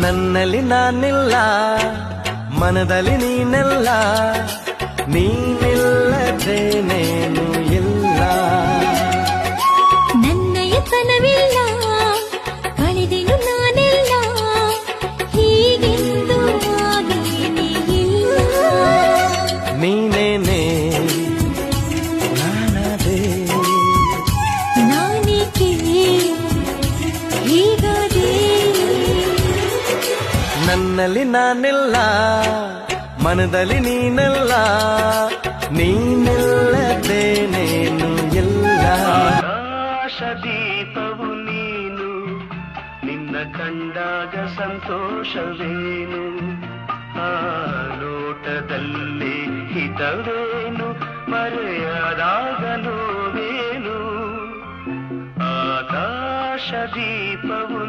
ನನ್ನಲ್ಲಿ ನಾನಿಲ್ಲ ಮನದಲ್ಲಿ ನೀನೆಲ್ಲ. ನೀನಿಲ್ಲದೇನೇನು ಇಲ್ಲ. ನನ್ನಯತನವಿಲ್ಲ ಕಳೆದೆನು ನಾನೆಲ್ಲ. ಹೀಗೆಂದು ನೀನೇನೆ ನಾನದೇ. ನಾನೇಕೆ? ಹೀಗಾದೆ ನನ್ನಲ್ಲಿ ನಾನಿಲ್ಲ, ಮನದಲ್ಲಿ ನೀನೆಲ್ಲ, ನೀನಿಲ್ಲದೇನೇನು ಎಲ್ಲ. ದೀಪವು ನೀನು, ನಿನ್ನ ಕಂಡಾಗ ಸಂತೋಷವೇನು? ಆ ಲೋಟದಲ್ಲಿ ಹಿತವೇನು? ಮರೆಯದಾಗ ನೋವೇನು ಆಕಾಶ ದೀಪವು